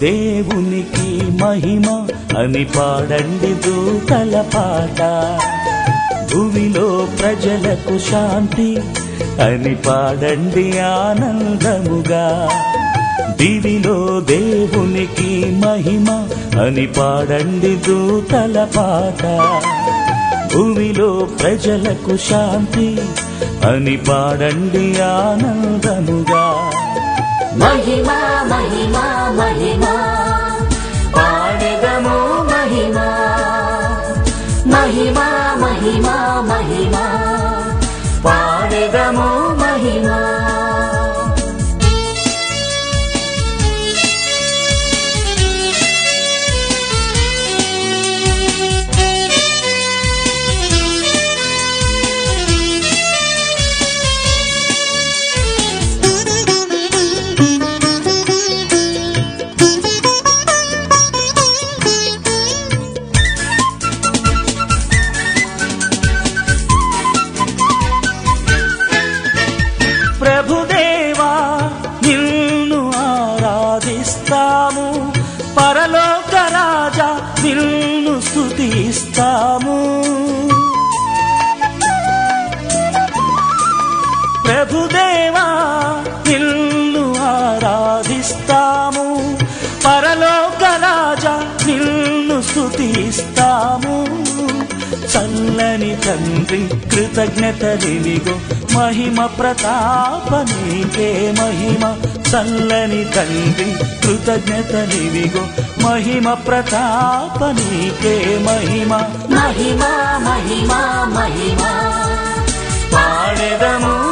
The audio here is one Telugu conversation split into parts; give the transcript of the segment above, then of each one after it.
దేవునికి మహిమ అని పాడండి దూతల పాట. భూమిలో ప్రజలకు శాంతి అని పాడండి ఆనందముగా. దివిలో దేవునికి మహిమ అని పాడండి దూతల పాట. భూమిలో ప్రజలకు శాంతి అని పాడండి ఆనందముగా. మహిమా మహిమా మహిమా. మహిమా ప్రభుదేవా నిన్ను ఆరాధిస్తాము. పరలోక రాజా నిన్ను స్థుతిస్తాము ప్రభుదేవా నిన్ను ఆరాధిస్తాము. పరలోక రాజా నిన్ను స్థుతిస్తాము చల్లని తండ్రి కృతజ్ఞతలివిగో. మహిమ ప్రతాప నీకే మహిమ. చల్లని తండ్రి కృతజ్ఞతలివిగో. మహిమ ప్రతాప నీకే మహిమ. మహిమా మహిమా మహిమా. పాడెదము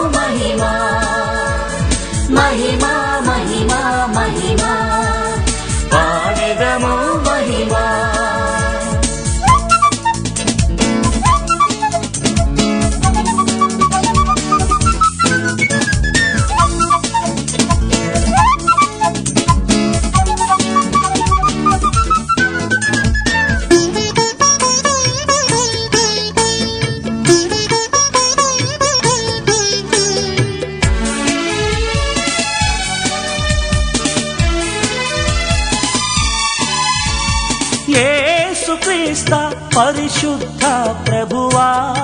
యేసుక్రీస్త పరిశుద్ధ ప్రభువా.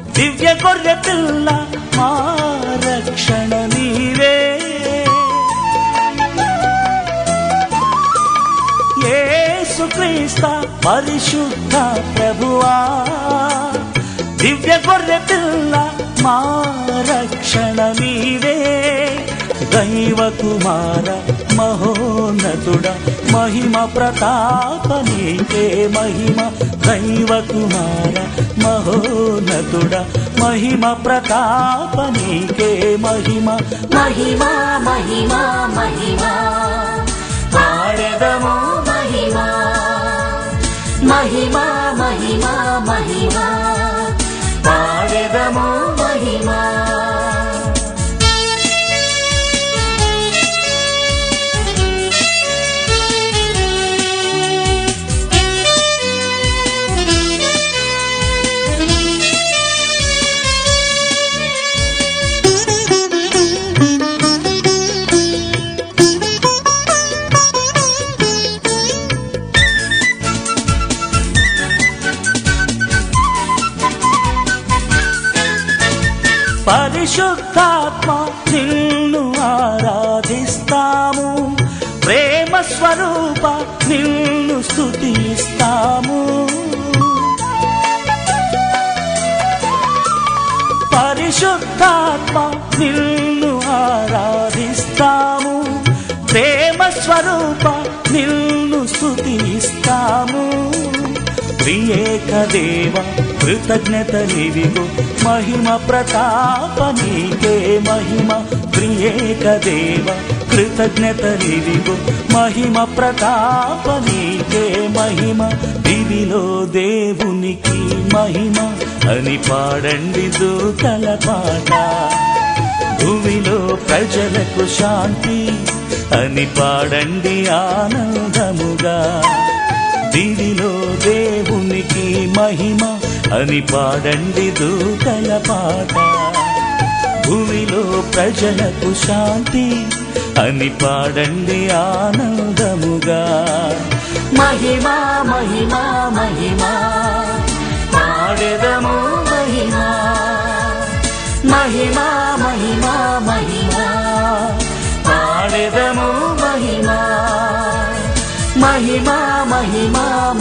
దివ్య గొర్రె పిల్ల మా రక్షణ నీవే. యేసుక్రీస్త పరిశుద్ధ ప్రభువా. దివ్య గొర్రె పిల్ల మా రక్షణ నీవే. దైవ కుమార మహోన్నతుడ మహిమ ప్రతాప నీకే మహిమ. దైవ కుమార మహోన్నతుడ మహిమ ప్రతాప నీకే మహిమ. మహిమా మహిమా మహిమా. పాడెదము మహిమా. మహిమా మహిమా మహిమా. పాడెదము మహిమా. పరిశుద్ధాత్మ నిన్ను ఆరాధిస్తాము. ప్రేమ స్వరూప నిన్ను స్థుతిస్తాము పరిశుద్ధాత్మ నిన్ను ప్రియేక దేవ కృతజ్ఞతలివిగో. మహిమ ప్రతాప నీకే మహిమ. ప్రియేక దేవ కృతజ్ఞతలివిగో. మహిమ ప్రతాప నీకే మహిమ. దివిలో దేవునికి మహిమ. అని పాడండి దూతల పాట. భూమిలో ప్రజలకు శాంతి. అని పాడండి ఆనందముగా. దీనిలో దేవునికి మహిమ అని పాడండి దూతల పాట. భూమిలో ప్రజలకు శాంతి అని పాడండి ఆనందముగా. మహిమా మహిమా మహిమా మహిమా. ひままひまま